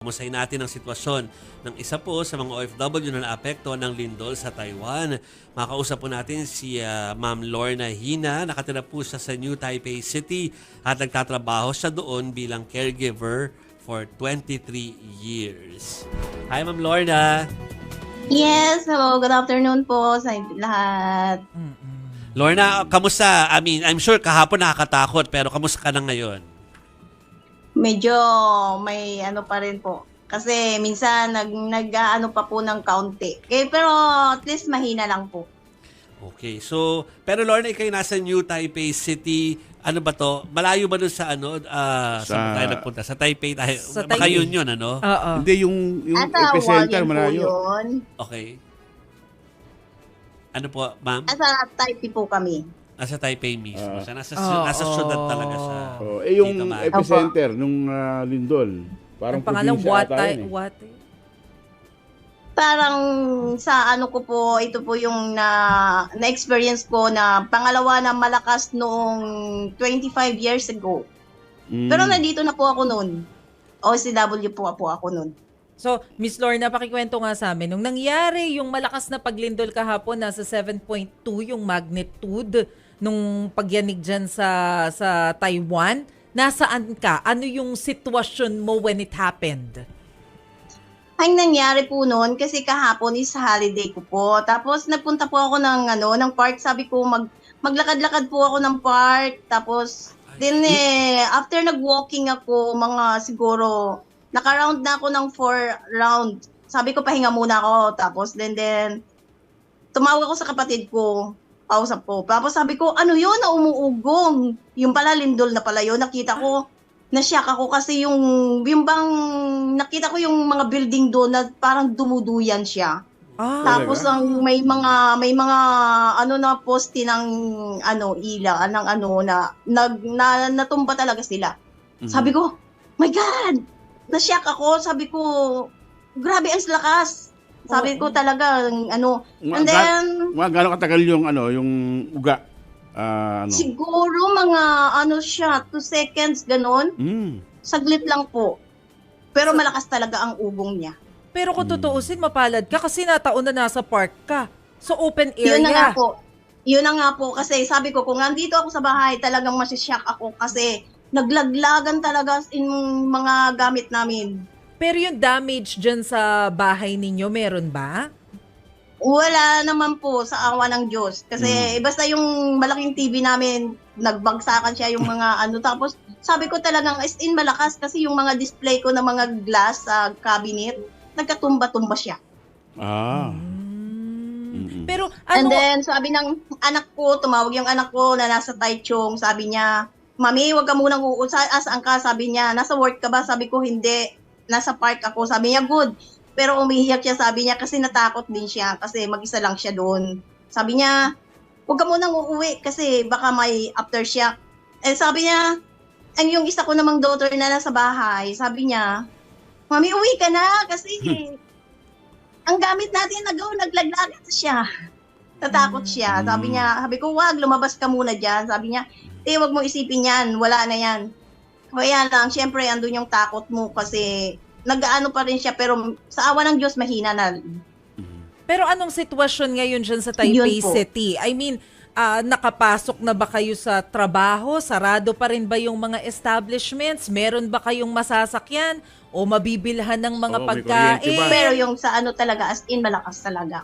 Kumustahin natin ang sitwasyon ng isa po sa mga OFW na naapekto ng lindol sa Taiwan. Makausap po natin si ah, Ma'am Lorna Hina. Nakatira po siya sa New Taipei City at nagtatrabaho siya doon bilang caregiver for 23 years. Hi Ma'am Lorna! Yes, hello. Good afternoon po sa lahat. Lorna, kamusta? I mean, I'm sure kahapon nakakatakot pero kamusta ka na ngayon? Medyo may ano pa rin po. Kasi minsan nag, nag ano pa po ng kaunti. Eh, pero at least mahina lang po. Okay, so, pero Lorna, ikaw nasa New Taipei City. Ano ba to? Malayo ba doon sa ano? ah, sa, Sa- tayo nagpunta? Sa Taipei tayo. Sa Baka Taipei. yun yun, ano? Oo. Hindi, yung, yung Asa epicenter malayo. yun. Okay. Ano po, ma'am? Asa Taipei po kami. Nasa Taipei mismo. Ah. siya. nasa, Oo. nasa syudad talaga siya. Oh, eh, yung epicenter nung ah, Lindol. Parang Ang Watay. yun eh. Watay. Parang sa ano ko po, ito po yung na, na-experience ko na pangalawa na malakas noong 25 years ago. Mm. Pero nandito na po ako noon. OCW po po ako noon. So, Miss Lorna, pakikwento nga sa amin. Nung nangyari yung malakas na paglindol kahapon, nasa 7.2 yung magnitude nung pagyanig dyan sa, sa Taiwan. Nasaan ka? Ano yung sitwasyon mo when it happened? Ang nangyari po noon kasi kahapon is holiday ko po. Tapos nagpunta po ako ng ano ng park. Sabi ko mag maglakad-lakad po ako ng park. Tapos then eh, after nag-walking ako mga siguro naka-round na ako ng four round. Sabi ko pahinga muna ako. Tapos then then tumawag ako sa kapatid ko. Pausap ko. Tapos sabi ko, ano yun na umuugong? Yung pala lindol na pala yun. Nakita ko, na-shock ako kasi yung, yung bang, nakita ko yung mga building doon na parang dumuduyan siya. Ah, Tapos Talaga? ang may mga may mga ano na poste ng ano ila ng ano na nag na, natumba talaga sila. Mhm. Sabi ko, "My god!" Na-shock ako. Sabi ko, "Grabe ang lakas." Sabi ko talaga ano, and then mga gano'ng katagal yung ano, yung uga. Ah, ano? siguro mga ano siya, 2 seconds ganon. Mm. Saglit lang po. Pero malakas talaga ang ugong niya. pero kung Hmm. tutuusin, mapalad ka kasi nataon na nasa park ka. So, open area. Yun na nga po. Yun na nga po kasi sabi ko kung nandito ako sa bahay talagang masishock ako kasi naglaglagan talaga in mga gamit namin. Pero yung damage dyan sa bahay ninyo, meron ba? Wala naman po sa awa ng Diyos. Kasi Mm. basta yung malaking TV namin, nagbagsakan siya yung mga ano. Tapos sabi ko talagang as in malakas kasi yung mga display ko ng mga glass sa cabinet, nagkatumba-tumba siya. Ah. Mm. Mm-mm. Pero And ano, then, sabi ng anak ko, tumawag yung anak ko na nasa Taichung, sabi niya, Mami, wag ka munang uusa, asaan ka? Sabi niya, nasa work ka ba? Sabi ko, hindi. Nasa park ako. Sabi niya, good. Pero umihiyak siya, sabi niya, kasi natakot din siya, kasi mag-isa lang siya doon. Sabi niya, wag ka munang uuwi, kasi baka may aftershock. Eh, sabi niya, ang yung isa ko namang daughter na nasa bahay, sabi niya, Mami, uwi ka na, kasi ang gamit natin nagaw, naglaglagan na siya. Tatakot siya. Sabi niya, sabi ko, wag, lumabas ka muna dyan. Sabi niya, eh, wag mo isipin yan, wala na yan. Kaya lang, syempre, andun yung takot mo kasi nag-ano pa rin siya, pero sa awa ng Diyos, mahina na. Pero anong sitwasyon ngayon dyan sa Taipei. City? I mean, ah, nakapasok na ba kayo sa trabaho? Sarado pa rin ba yung mga establishments? Meron ba kayong masasakyan? O mabibilhan ng mga may pagkain? Pero yung sa ano talaga, as in, malakas talaga.